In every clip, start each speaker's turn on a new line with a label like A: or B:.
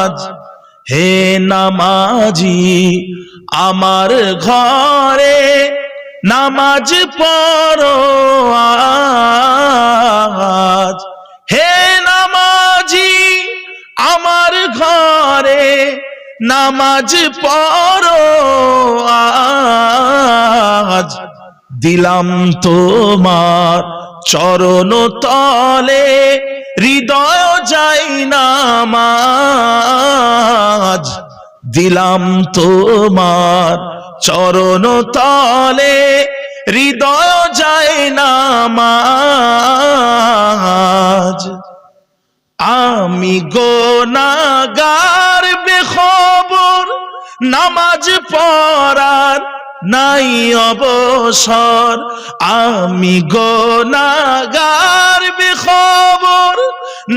A: আজ হে নামাজি, আমার ঘরে নামাজ পড়ো আজ। হে নামাজি, আমার ঘরে নামাজ পড়ো আজ। দিলাম তোমার চরণ তলে দিলাম তোমার চরণ তলে, হৃদয় যায় নামাজ। আমি গোনাগার বেখবর, নামাজ পড়ার নাই অবসর। আমি গোনাগার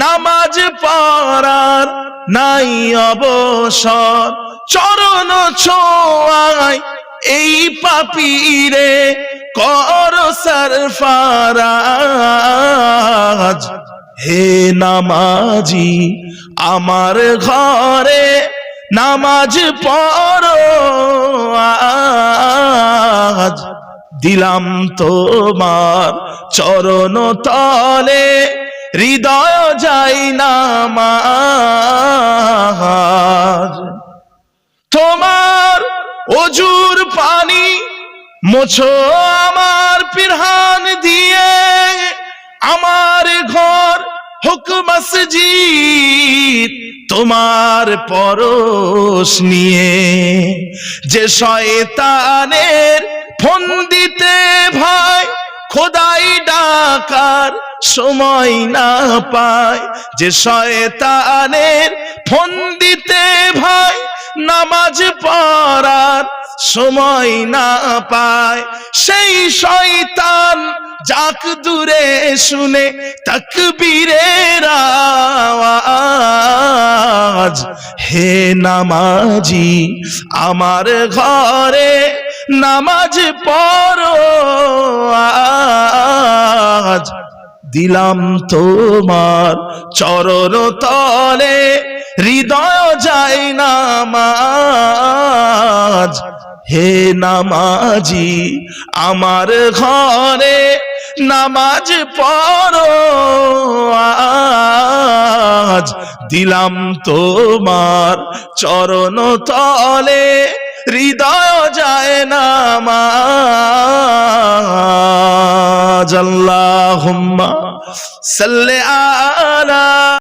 A: নামাজ পড়ার নাই অবসর, চরণ ছোঁয়ায় এই পাপিরে কর সরফারাজ। হে নামাজি, আমার ঘরে নামাজ পড়ো দিলাম তোমার চরণ তলে হৃদয় যাই নামাজ তোমার অজুর পানি মোছো আমার পিরহান দিয়ে, আমার ঘর হুক মসজিদ তোমার পরশ নিয়ে। যে শয়তানের সময় না পায়। যে শয়তানের ফোন দিতে ভাই, নামাজ পড়ার সময় না পায়। সেই শয়তান যাক দূরে শুনে তকবীরের আওয়াজ, হে নামাজি, আমার ঘরে নামাজ পড়ো। আজ দিলাম তোমার চরণ তলে, হৃদয় যায় নামাজ। হে নামাজি, আমার ঘরে নামাজ পড়ো আজ। দিলাম তোমার চরণ তলে, হৃদয় যায় নামাজ। আল্লাহুম্মা সাল্লি আলা